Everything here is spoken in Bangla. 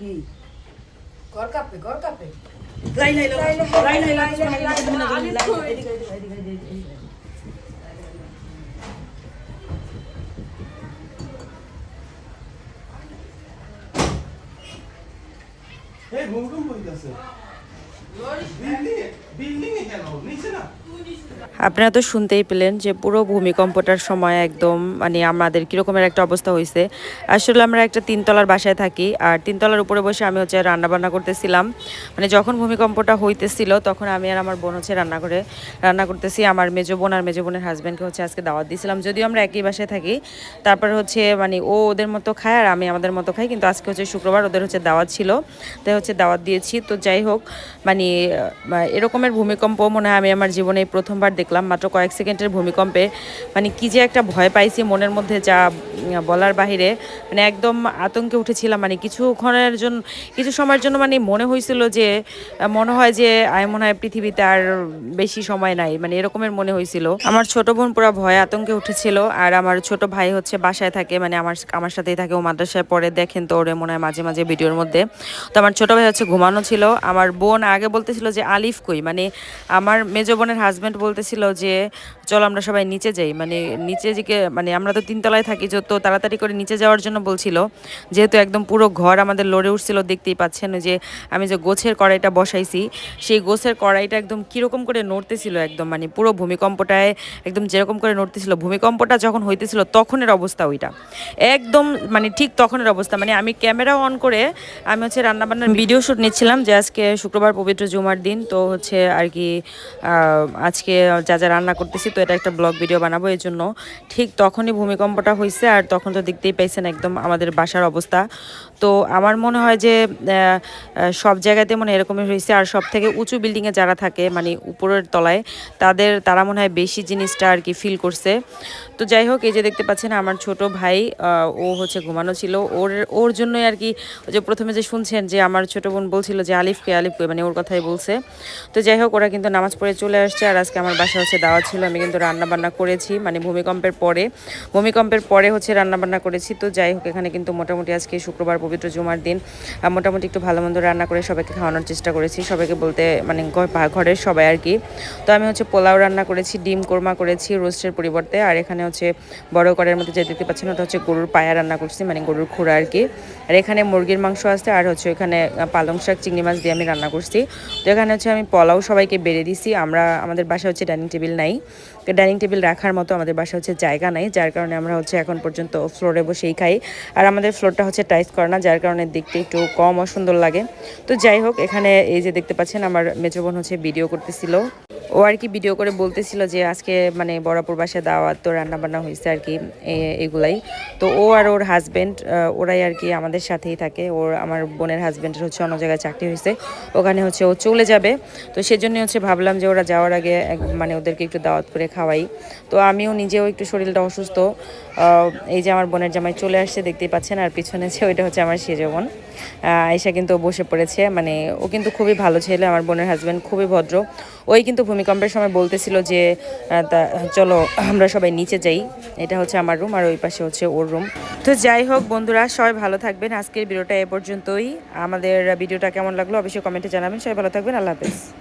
কি ঘর কাঁপে ঘর কাঁপে লাই লাই লাই লাই লাই লাই লাই, লাই, লাই, লাই, এদিকে, এদিকে, এদিকে, এদিকে, এদিকে। এই ভূমিকম্প হইতাছে বিল্ডিং আপনারা তো শুনতেই পেলেন যে পুরো ভূমিকম্পটার সময় একদম মানে আমাদের কীরকমের একটা অবস্থা হয়েছে আসলে আমরা একটা তিনতলার বাসায় থাকি, আর তিনতলার উপরে বসে আমি হচ্ছে রান্না বান্না করতেছিলাম। মানে যখন ভূমিকম্পটা হইতেছিল, তখন আমি আর আমার বোন হচ্ছে রান্নাঘরে রান্না করতেছি। আমার মেজো বোন আর মেজো বোনের হাজব্যান্ডকে হচ্ছে আজকে দাওয়াত দিয়েছিলাম। যদিও আমরা একই বাসায় থাকি, তারপরে হচ্ছে মানে ও ওদের মতো খায় আর আমি আমাদের মতো খাই, কিন্তু আজকে হচ্ছে শুক্রবার ওদের হচ্ছে দাওয়াত ছিল। তাই হচ্ছে দাওয়াত দিয়েছি। তো যাই হোক মানে আহ, এরকমের ভূমিকম্প মনে হয় আমি আমার জীবনে প্রথমবার দেখলাম। মাত্র কয়েক সেকেন্ডের ভূমিকম্পে মানে কি যে একটা ভয় পাইছি মনের মধ্যে যা বলার বাহিরে। মানে একদম আতঙ্কে উঠেছিলাম। মানে কিছুক্ষণের জন্য কিছু সময়ের জন্য মানে মনে হয়েছিল যে মনে হয় যে আমি মনে হয় পৃথিবীতে আর বেশি সময় নাই। মানে এরকমের মনে হয়েছিল আমার ছোট বোন পুরো ভয়ে আতঙ্কে উঠেছিল। আর আমার ছোট ভাই হচ্ছে বাসায় থাকে। মানে আমার আমার সাথেই থাকে। ও মাদ্রাসায় পড়ে। দেখেন তো ওরে মনে হয় মাঝে মাঝে ভিডিওর মধ্যে। তো আমার ছোট ভাই হচ্ছে ঘুমানো ছিল। আমার বোন আগে বলতেছিল যে আলিফ কই? মানে আমার মেজো বোনের হাজব্যান্ড বলতেছিল যে চল আমরা সবাই নিচে যাই। মানে নিচে দিকে মানে আমরা তো তিনতলায় থাকি যত তাড়াতাড়ি করে নিচে যাওয়ার জন্য বলছিল। যেহেতু একদম পুরো ঘর আমাদের লড়ে উঠছিল দেখতেই পাচ্ছেন যে আমি যে গোছের কড়াইটা বসাইছি সেই গোছের কড়াইটা একদম কীরকম করে নড়তেছিল একদম মানে পুরো ভূমিকম্পটায় একদম যেরকম করে নড়তেছিল। ভূমিকম্পটা যখন হইতেছিল তখনের অবস্থা ওইটা। একদম মানে ঠিক তখনের অবস্থা। মানে আমি ক্যামেরা অন করে আমি হচ্ছে রান্নাবান্নার ভিডিও শ্যুট নিচ্ছিলাম যে আজকে শুক্রবার পবিত্র জুমার দিন, তো হচ্ছে আর কি আজকে যা যা রান্না করতেছি, তো এটা একটা ব্লগ ভিডিও বানাবো, এই জন্য। ঠিক তখনই ভূমিকম্পটা হয়েছে আর তখন তো দেখতেই পাইছেন একদম আমাদের বাসার অবস্থা। তো আমার মনে হয় যে সব জায়গাতে মনে এরকমই হয়েছে আর সব থেকে উঁচু বিল্ডিংয়ে যারা থাকে মানে উপরের তলায়, তাদের, তারা মনে হয় বেশি জিনিসটা আর কি ফিল করছে। তো যাই হোক, এই যে দেখতে পাচ্ছেন আমার ছোট ভাই ও হচ্ছে ঘুমানো ছিল। ওর ওর জন্যই আর কি যে প্রথমে যে শুনছেন যে আমার ছোট বোন বলছিল যে, আলিফকে আলিফকে মানে ওর কথাই বলছে। তো যাই হোক, ওরা কিন্তু নামাজ পড়ে চলে আসছে আর আজকে আমার বাসা হচ্ছে দাওয়া ছিল, আমি কিন্তু রান্না বান্না করেছি মানে ভূমিকম্পের পরে। ভূমিকম্পের পরে হচ্ছে রান্না বান্না করেছি, তো যাই হোক, এখানে কিন্তু মোটামুটি আজকে শুক্রবার পবিত্র জুমার দিন। মোটামুটি একটু ভালো মন্দ রান্না করে সবাইকে খাওয়ানোর চেষ্টা করেছি, সবাইকে বলতে মানে ঘরের সবাই আর কি। তো আমি হচ্ছে পোলাও রান্না করেছি, ডিম কোরমা করেছি রোস্টের পরিবর্তে, আর এখানে হচ্ছে বড় কড়াইয়ের মধ্যে যে দেখতে পাচ্ছেন ওটা হচ্ছে গরুর পায়া রান্না করছি মানে গরুর খুঁড়া আর কি। আর এখানে মুরগির মাংস আছে, আর হচ্ছে এখানে পালং শাক, চিংড়ি মাছ দিয়ে আমি রান্না করছি। তো এখানে হচ্ছে আমি পলাও সবাইকে বেড়ে দিছি। আমরা, আমাদের বাসা হচ্ছে ডাইনিং টেবিল নাই। তো ডাইনিং টেবিল রাখার মতো আমাদের বাসা হচ্ছে জায়গা নাই, যার কারণে আমরা হচ্ছে এখন পর্যন্ত ফ্লোরে বসেই খাই। আর আমাদের ফ্লোরটা হচ্ছে টাইস করে না, যার কারণে দেখতে একটু কম অসুন্দর লাগে। তো যাই হোক, এখানে এই যে দেখতে পাচ্ছেন, আমার মেজো বোন হচ্ছে ভিডিও করতেছিল। ও আর কি ভিডিও করে বলতেছিল যে আজকে মানে বরাপুর বাসায় দাওয়াত তো রান্না বান্না হয়েছে আর কি এগুলাই। তো ও আর ওর হাজব্যান্ড ওরাই আর কি আমাদের সাথেই থাকে। ওর আমার বোনের হাজব্যান্ডের হচ্ছে অন্য জায়গায় চাকরি হয়েছে ওখানে হচ্ছে ও চলে যাবে। তো সেজন্য হচ্ছে ভাবলাম যে ওরা যাওয়ার আগে মানে ওদেরকে একটু দাওয়াত করে খাওয়াই। তো আমিও নিজেও একটু শরীরটা অসুস্থ। এই যে আমার বোনের জামাই চলে আসছে দেখতেই পাচ্ছেন। আর পিছনে যে ওইটা হচ্ছে আমার সেজো বোন। আহ, আয়েশা কিন্তু বসে পড়েছে। মানে ও কিন্তু খুবই ভালো ছেলে, আমার বোনের হাজব্যান্ড খুবই ভদ্র। ওই কিন্তু ভূমিকম্পের সময় বলতেছিল যে চলো, আমরা সবাই নিচে যাই। এটা হচ্ছে আমার রুম আর ওই পাশে হচ্ছে ওর রুম তো যাই হোক বন্ধুরা, সবাই ভালো থাকবেন। আজকের ভিডিওটা এ পর্যন্তই। আমাদের ভিডিওটা কেমন লাগল অবশ্যই কমেন্টে জানাবেন। সবাই ভালো থাকবেন। আল্লাহ হাফেজ।